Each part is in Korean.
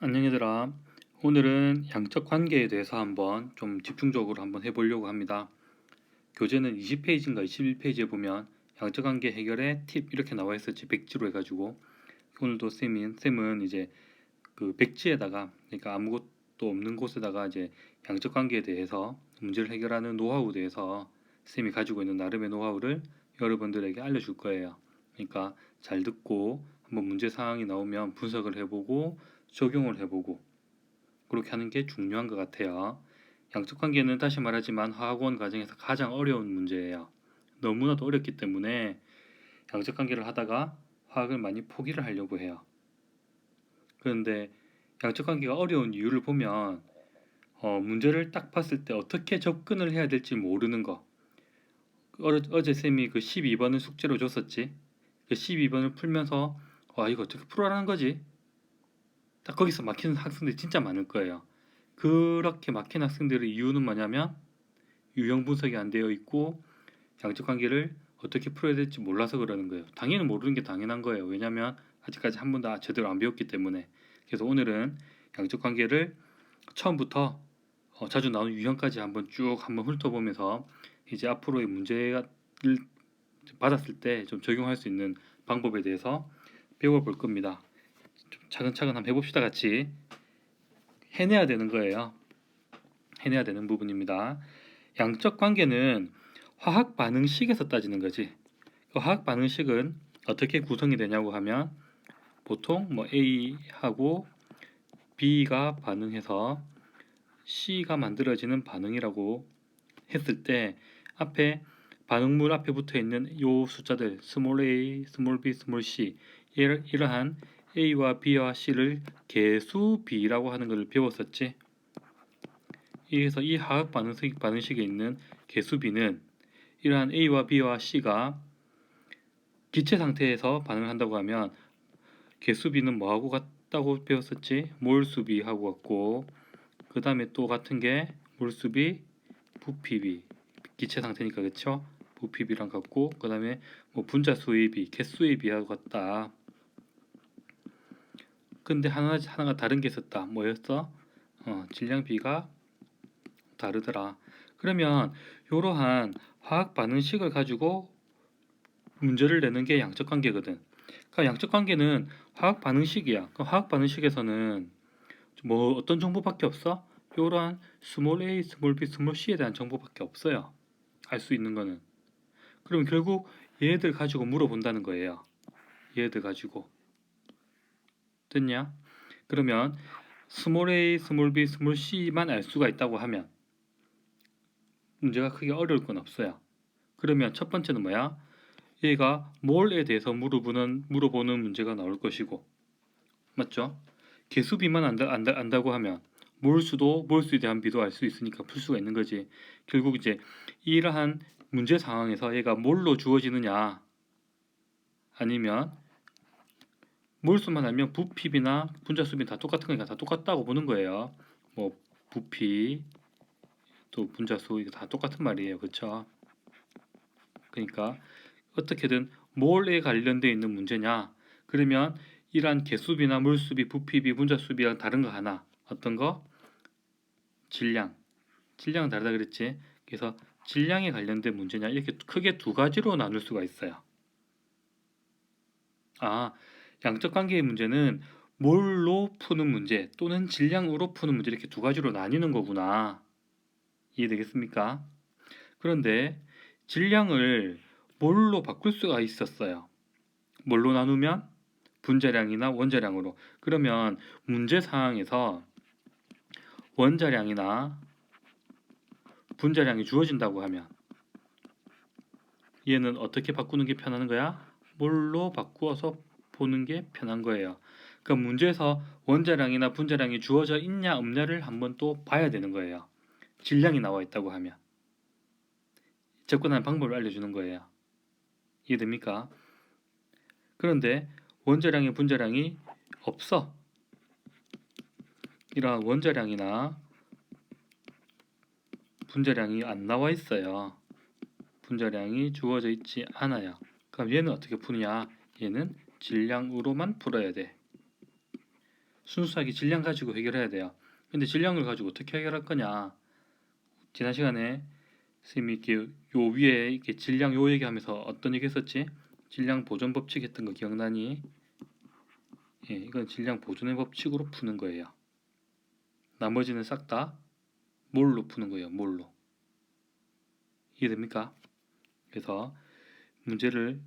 안녕 얘들아. 오늘은 양적 관계에 대해서 한번 좀 집중적으로 한번 해보려고 합니다. 교재는 20페이지인가 21페이지에 보면 양적 관계 해결의 팁 이렇게 나와 있었지 백지로 해가지고 오늘도 쌤인 쌤은 이제 그 백지에다가 그러니까 아무것도 없는 곳에다가 이제 양적 관계에 대해서 문제를 해결하는 노하우에 대해서 쌤이 가지고 있는 나름의 노하우를 여러분들에게 알려줄 거예요. 그러니까 잘 듣고 한번 문제 상황이 나오면 분석을 해보고 적용을 해보고 그렇게 하는 게 중요한 것 같아요. 양적 관계는 다시 말하지만 화학원 과정에서 가장 어려운 문제예요. 너무나도 어렵기 때문에 양적 관계를 하다가 화학을 많이 포기를 하려고 해요. 그런데 양적 관계가 어려운 이유를 보면 어, 문제를 딱 봤을 때 어떻게 접근을 해야 될지 모르는 거. 어, 어제 쌤이 그 12번을 숙제로 줬었지. 그 12번을 풀면서 와 이거 어떻게 풀어라는 거지? 딱 거기서 막히는 학생들이 진짜 많을 거예요. 그렇게 막힌 학생들의 이유는 뭐냐면 유형 분석이 안 되어 있고 양적 관계를 어떻게 풀어야 될지 몰라서 그러는 거예요. 당연히 모르는 게 당연한 거예요. 왜냐하면 아직까지 한 번도 제대로 안 배웠기 때문에. 그래서 오늘은 양적 관계를 처음부터 어, 자주 나오는 유형까지 한번 쭉 한번 훑어보면서 이제 앞으로의 문제를 받았을 때 좀 적용할 수 있는 방법에 대해서 배워볼 겁니다. 좀 차근차근 한번 해봅시다 같이 해내야 되는 거예요. 해내야 되는 부분입니다. 양적 관계는 화학 반응식에서 따지는 거지. 그 화학 반응식은 어떻게 구성이 되냐고 하면 보통 뭐 A하고 B가 반응해서 C가 만들어지는 반응이라고 했을 때 앞에 반응물 앞에 붙어 있는 요 숫자들 스몰 a, 스몰 b, 스몰 c 이러- 이러한 a와 b와 c를 개수 b라고 하는 것을 배웠었지. 그래서 이 화학 반응식 반응식에 있는 개수 b는 이러한 a와 b와 c가 기체 상태에서 반응을 한다고 하면 개수 b는 뭐하고 같다고 배웠었지? 몰수 b하고 같고 그 다음에 또 같은 게 몰수 b, 부피 b 기체 상태니까 그쵸? 부피 b랑 같고 그 다음에 뭐 분자 수의 비, 개수의 비하고 같다. 근데 하나 하나가 다른 게 있었다. 뭐였어? 어, 질량 비가 다르더라. 그러면 이러한 화학 반응식을 가지고 문제를 내는 게 양적 관계거든. 그러니까 양적 관계는 화학 반응식이야. 그 화학 반응식에서는 뭐 어떤 정보밖에 없어? 이러한 스몰 a, 스몰 b, 스몰 c에 대한 정보밖에 없어요. 알 수 있는 거는. 그럼 결국 얘들 가지고 물어본다는 거예요. 얘들 가지고. 됐냐? 그러면 스몰 a, 스몰 b, 스몰 c만 알 수가 있다고 하면 문제가 크게 어려울 건 없어요. 그러면 첫 번째는 뭐야? 얘가 몰에 대해서 물어보는 물어보는 문제가 나올 것이고 맞죠? 개수 비만 안다, 안다, 안다고 하면 몰수도 몰수에 대한 비도 알 수 있으니까 풀 수가 있는 거지. 결국 이제 이러한 문제 상황에서 얘가 뭘로 주어지느냐 아니면 몰수만 알면 부피비나 분자수비 다 똑같은 거니까 다 똑같다고 보는 거예요. 뭐 부피 또 분자수 이거 다 똑같은 말이에요. 그렇죠? 그러니까 어떻게든 몰에 관련되어 있는 문제냐 그러면 이러한 개수비나 물수비, 부피비, 분자수비랑 다른 거 하나 어떤 거? 질량 질량은 다르다 그랬지 그래서 질량에 관련된 문제냐 이렇게 크게 두 가지로 나눌 수가 있어요 아 양적 관계의 문제는 몰로 푸는 문제 또는 질량으로 푸는 문제 이렇게 두 가지로 나뉘는 거구나 이해되겠습니까? 그런데 질량을 뭘로 바꿀 수가 있었어요. 뭘로 나누면 분자량이나 원자량으로. 그러면 문제 상황에서 원자량이나 분자량이 주어진다고 하면 얘는 어떻게 바꾸는 게 편한 거야? 뭘로 바꾸어서 보는 게 편한 거예요. 그 문제에서 원자량이나 분자량이 주어져 있냐 없냐를 한번 또 봐야 되는 거예요. 질량이 나와 있다고 하면 접근하는 방법을 알려주는 거예요. 이해됩니까? 그런데 원자량의 분자량이 없어. 이러한 원자량이나 분자량이 안 나와 있어요. 분자량이 주어져 있지 않아요. 그럼 얘는 어떻게 푸느냐? 얘는 질량으로만 풀어야 돼. 순수하게 질량 가지고 해결해야 돼요. 근데 질량을 가지고 어떻게 해결할 거냐? 지난 시간에 선생님이 이렇게 요 위에 이렇게 질량 요 얘기하면서 어떤 얘기 했었지? 질량 보존 법칙 했던 거 기억나니? 예, 이건 질량 보존의 법칙으로 푸는 거예요. 나머지는 싹 다 몰로 푸는 거예요. 몰로. 이해됩니까? 그래서 문제를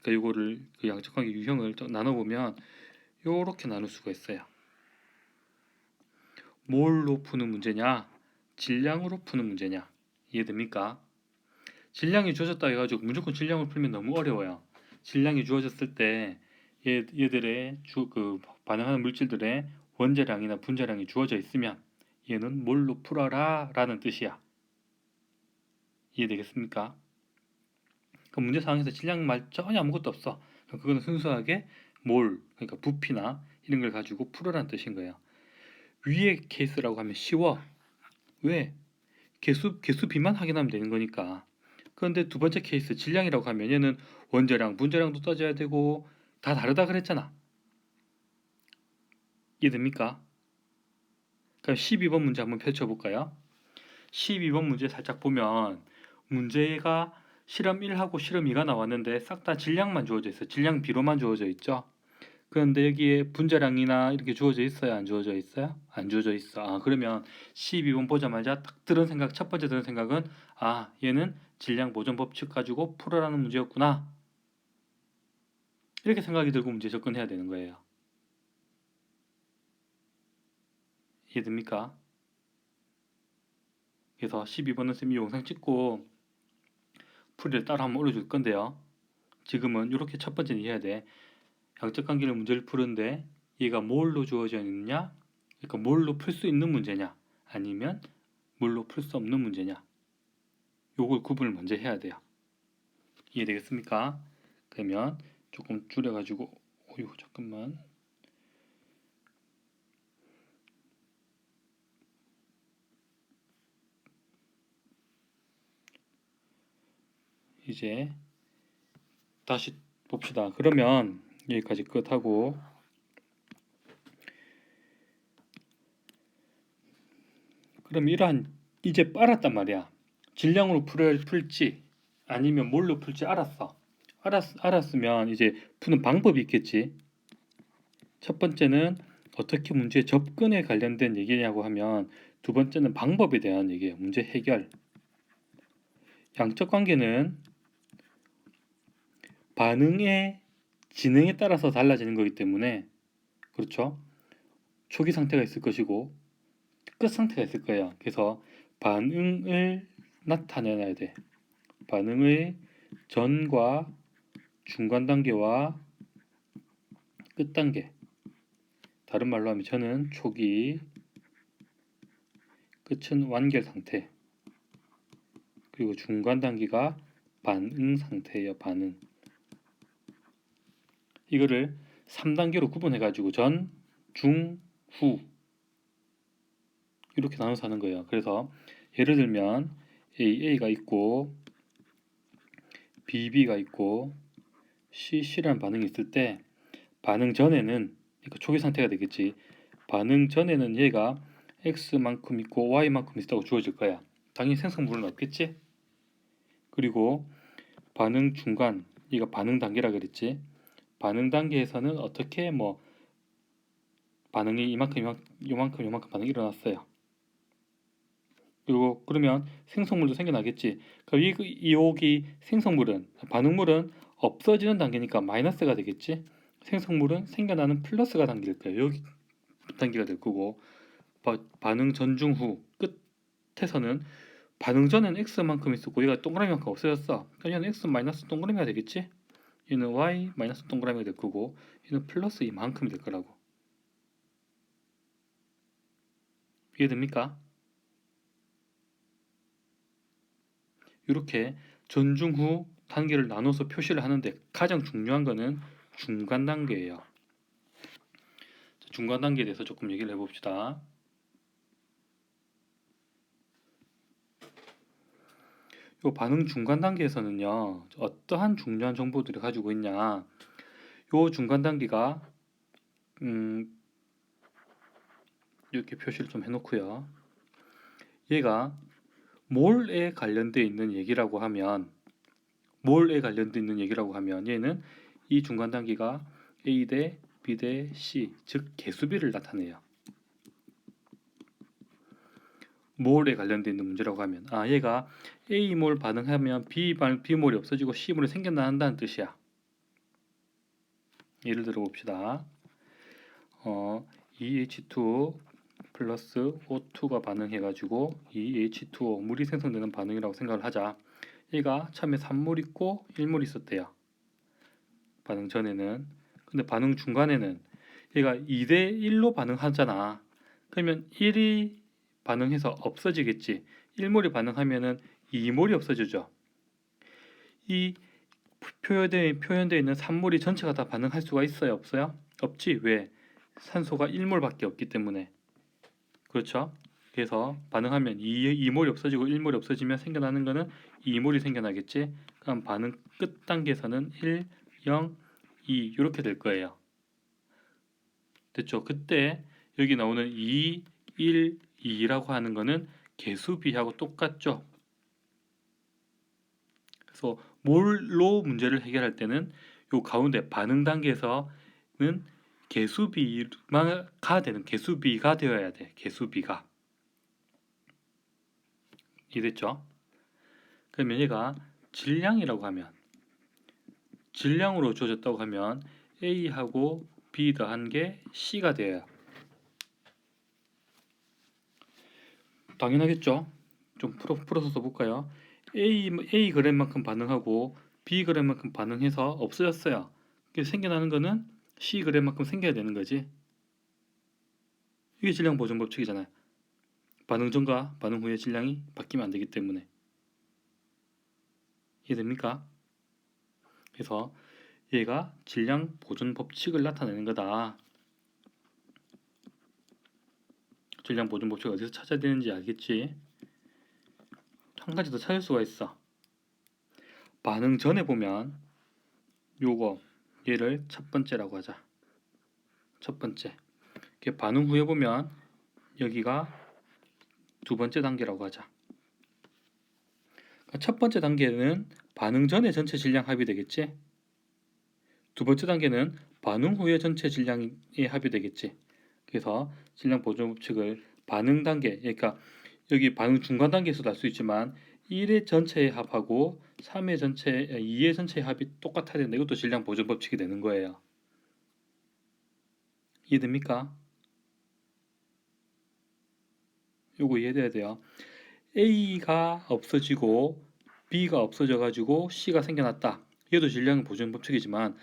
그러니까 요거를 그 양적관계 유형을 좀 나눠 보면 요렇게 나눌 수가 있어요. 뭘로 푸는 문제냐? 질량으로 푸는 문제냐? 이해됩니까? 질량이 주어졌다 해가지고 무조건 질량을 풀면 너무 어려워요. 질량이 주어졌을 때 얘, 얘들의 주, 그 반응하는 물질들의 원자량이나 분자량이 주어져 있으면 얘는 뭘로 풀어라 라는 뜻이야. 이해되겠습니까? 그 문제 상황에서 질량 말 전혀 아무것도 없어. 그거는 순수하게 몰, 그러니까 부피나 이런 걸 가지고 풀어라는 뜻인 거예요. 위의 케이스라고 하면 쉬워. 왜? 개수, 개수 비만 확인하면 되는 거니까. 그런데 두 번째 케이스 질량이라고 하면 얘는 원자량, 분자량도 따져야 되고 다 다르다 그랬잖아. 이해됩니까? 그럼 12번 문제 한번 펼쳐볼까요? 12번 문제 살짝 보면 문제가 실험 1하고 실험 2가 나왔는데 싹 다 질량만 주어져 있어요. 질량 비로만 주어져 있죠. 그런데 여기에 분자량이나 이렇게 주어져 있어요? 안 주어져 있어요? 안 주어져 있어. 아, 그러면 12번 보자마자 딱 들은 생각, 첫 번째 들은 생각은 아, 얘는 질량 보존 법칙 가지고 풀어라는 문제였구나. 이렇게 생각이 들고 문제 접근해야 되는 거예요. 이해됩니까? 그래서 12번은 쌤이 영상 찍고 풀이를 따라 한번 올려줄 건데요. 지금은 이렇게 첫 번째는 해야 돼. 양적 관계를 문제를 푸는데 얘가 뭘로 주어져 있느냐? 그러니까 뭘로 풀 수 있는 문제냐? 아니면 뭘로 풀 수 없는 문제냐? 요걸 구분을 먼저 해야 돼요. 이해되겠습니까? 그러면 조금 줄여가지고 어휴 잠깐만 이제 다시 봅시다. 그러면 여기까지 끝하고 그럼 이러한 이제 빨았단 말이야. 질량으로 풀, 풀지 아니면 뭘로 풀지 알았어. 알았, 알았으면 이제 푸는 방법이 있겠지. 첫 번째는 어떻게 문제 접근에 관련된 얘기냐고 하면 두 번째는 방법에 대한 얘기예요. 문제 해결. 양적 관계는 반응의 진행에 따라서 달라지는 거기 때문에 그렇죠. 초기 상태가 있을 것이고 끝 상태가 있을 거예요. 그래서 반응을 나타내야 돼. 반응의 전과 중간 단계와 끝 단계. 다른 말로 하면 저는 초기, 끝은 완결 상태. 그리고 중간 단계가 반응 상태예요. 반응. 이거를 3단계로 구분해 가지고 전, 중, 후 이렇게 나눠서 하는 거예요. 그래서 예를 들면 A, A가 있고 B, B가 있고 C, C라는 반응이 있을 때 반응 전에는 그러니까 초기 상태가 되겠지. 반응 전에는 얘가 X만큼 있고 Y만큼 있다고 주어질 거야. 당연히 생성물은 없겠지? 그리고 반응 중간, 얘가 반응 단계라 그랬지? 반응 단계에서는 어떻게 뭐 반응이 이만큼 이만큼 요만큼 반응이 일어났어요. 그리고 그러면 생성물도 생겨나겠지. 그러니까 이 여기 생성물은 반응물은 없어지는 단계니까 마이너스가 되겠지. 생성물은 생겨나는 플러스가 단계일 거예요. 여기 단계가 될 거고 바, 반응 전중 후 끝에서는 반응 전에는 x만큼 있었고 얘가 동그라미만큼 없어졌어. 얘는 x 마이너스 동그라미가 되겠지. 얘는 y 마이너스 동그라미가 될 거고 얘는 플러스 이만큼이 될 거라고. 이해됩니까? 이렇게 전중 후 단계를 나눠서 표시를 하는데 가장 중요한 거는 중간 단계예요. 중간 단계에 대해서 조금 얘기를 해봅시다. 요 반응 중간 단계에서는요 어떠한 중요한 정보들을 가지고 있냐 요 중간 단계가 음 이렇게 표시를 좀 해놓고요. 얘가 몰에 관련되어 있는 얘기라고 하면 몰에 관련되어 있는 얘기라고 하면 얘는 이 중간 단계가 A 대 B 대 C 즉 개수비를 나타내요. 몰에 관련되어 있는 문제라고 하면 아 얘가 A 몰 반응하면 B 반 B 몰이 없어지고 C 몰이 생겨난다는 뜻이야. 예를 들어 봅시다. 어, EH2 플러스 O2가 반응해가지고 EH2O 물이 생성되는 반응이라고 생각을 하자. 얘가 처음에 3몰 있고 1몰 있었대요. 반응 전에는. 근데 반응 중간에는 얘가 2대 1로 반응하잖아. 그러면 1이 반응해서 없어지겠지. 1몰이 반응하면은 2몰이 없어지죠. 이 표현되어, 표현되어 있는 3몰이 전체가 다 반응할 수가 있어요? 없어요? 없지. 왜? 산소가 1몰밖에 없기 때문에. 그렇죠? 그래서 반응하면 2, 2몰이 없어지고 1몰이 없어지면 생겨나는 거는 2몰이 생겨나겠지. 그럼 반응 끝 단계에서는 1, 0, 2 이렇게 될 거예요. 됐죠? 그때 여기 나오는 2, 1, 2라고 하는 거는 개수비하고 똑같죠. 그래서 몰로 문제를 해결할 때는 요 가운데 반응 단계에서는 개수비가 되는 개수비가 되어야 돼. 개수비가 이해됐죠? 그러면 얘가 질량이라고 하면 질량으로 주어졌다고 하면 A하고 B 더한 게 C가 돼요. 당연하겠죠? 좀 풀어, 풀어서 써볼까요? A, A 그램만큼 반응하고 B 그램만큼 반응해서 없어졌어요. 생겨나는 거는 C 그램만큼 생겨야 되는 거지. 이게 질량 보존 법칙이잖아요. 반응 전과 반응 후의 질량이 바뀌면 안 되기 때문에. 이해됩니까? 그래서 얘가 질량 보존 법칙을 나타내는 거다. 질량 보존 법칙 어디서 찾아야 되는지 알겠지? 한 가지 더 찾을 수가 있어. 반응 전에 보면 요거 얘를 첫 번째라고 하자. 첫 번째. 이렇게 반응 후에 보면 여기가 두 번째 단계라고 하자. 그러니까 첫 번째 단계는 반응 전에 전체 질량 합이 되겠지. 두 번째 단계는 반응 후에 전체 질량이 합이 되겠지. 그래서 질량 보존 법칙을 반응 단계, 그러니까 여기 반응 중간 단계에서도 알 수 있지만 1의 전체의 합하고 3의 전체, 2의 전체의 합이 똑같아야 된다. 이것도 질량 보존 법칙이 되는 거예요. 이해됩니까? 요거 이해돼야 돼요. A가 없어지고 B가 없어져 가지고 C가 생겨났다. 이것도 질량 보존 법칙이지만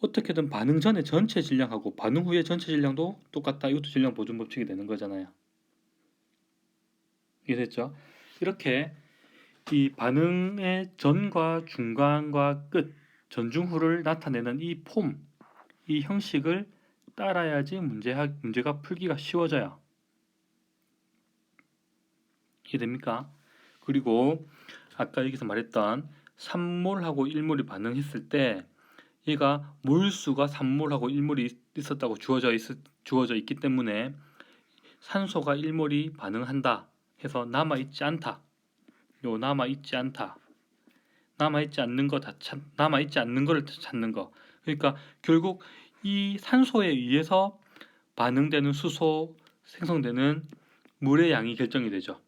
어떻게든 반응 전에 전체 질량하고 반응 후에 전체 질량도 똑같다. 이것도 질량 보존 법칙이 되는 거잖아요. 이해됐죠? 이렇게 이 반응의 전과 중간과 끝, 전중후를 나타내는 이 폼, 이 형식을 따라야지 문제, 문제가 풀기가 쉬워져요. 이해됩니까? 그리고 아까 여기서 말했던 3몰하고 1몰이 반응했을 때 얘가 몰수가 3몰하고 1몰이 있었다고 주어져, 있, 주어져 있기 때문에 산소가 1몰이 반응한다 해서 남아 있지 않다. 요 남아 있지 않다. 남아 있지 않는 거 다 찾, 남아 있지 않는 거를 찾는 거. 그러니까 결국 이 산소에 의해서 반응되는 수소 생성되는 물의 양이 결정이 되죠.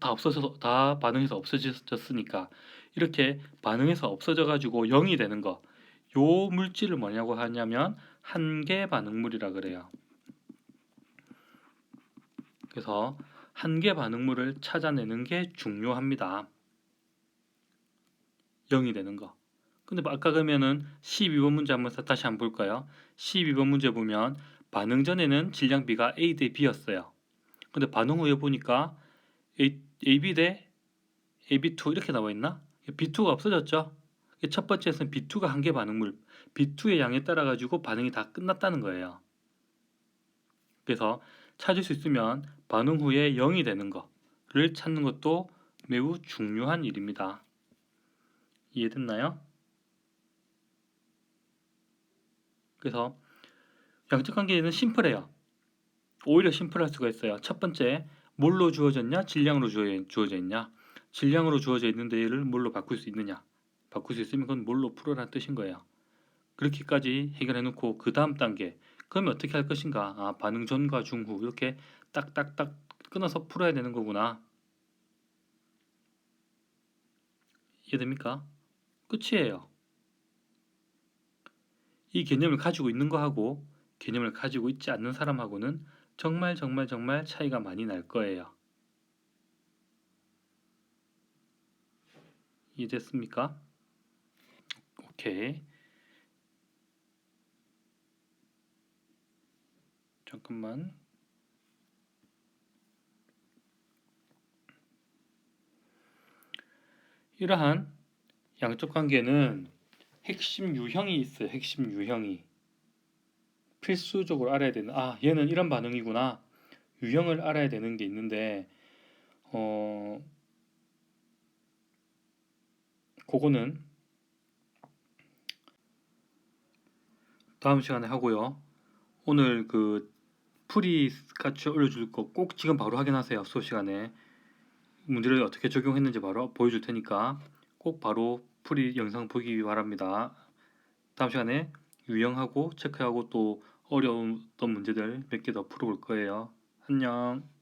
다 없어져서 다 반응해서 없어졌으니까 이렇게 반응해서 없어져 가지고 0이 되는 거. 요 물질을 뭐냐고 하냐면 한계 반응물이라 그래요. 그래서 한계 반응물을 찾아내는 게 중요합니다. 0이 되는 거. 근데 아까 그러면은 12번 문제 한번 다시 한번 볼까요? 12번 문제 보면 반응 전에는 질량비가 A 대 B였어요. 근데 반응 후에 보니까 A, AB 대 AB2 이렇게 나와 있나? B2가 없어졌죠. 첫 번째에서는 B2가 한계 반응물, B2의 양에 따라 가지고 반응이 다 끝났다는 거예요. 그래서 찾을 수 있으면 반응 후에 0이 되는 거를 찾는 것도 매우 중요한 일입니다. 이해됐나요? 그래서 양적 관계는 심플해요. 오히려 심플할 수가 있어요. 첫 번째, 뭘로 주어졌냐? 질량으로 주어- 주어져 있냐? 질량으로 주어져 있는데 얘를 뭘로 바꿀 수 있느냐? 바꿀 수 있으면 그건 뭘로 풀어라는 뜻인 거예요. 그렇게까지 해결해 놓고 그 다음 단계 그러면 어떻게 할 것인가? 아, 반응 전과 중후 이렇게 딱딱딱 끊어서 풀어야 되는 거구나. 이해됩니까? 끝이에요. 이 개념을 가지고 있는 거하고 개념을 가지고 있지 않는 사람하고는 정말 정말 정말 차이가 많이 날 거예요. 이해됐습니까? 오케이. 잠깐만. 이러한 양적 관계는 핵심 유형이 있어요. 핵심 유형이. 필수적으로 알아야 되는, 아, 얘는 이런 반응이구나. 유형을 알아야 되는 게 있는데, 어, 그거는 다음 시간에 하고요. 오늘 그 풀이 같이 올려줄 거 꼭 지금 바로 확인하세요. 수업 시간에. 문제를 어떻게 적용했는지 바로 보여줄 테니까 꼭 바로 풀이 영상 보기 바랍니다. 다음 시간에 유형하고 체크하고 또 어려웠던 문제들 몇 개 더 풀어볼 거예요. 안녕.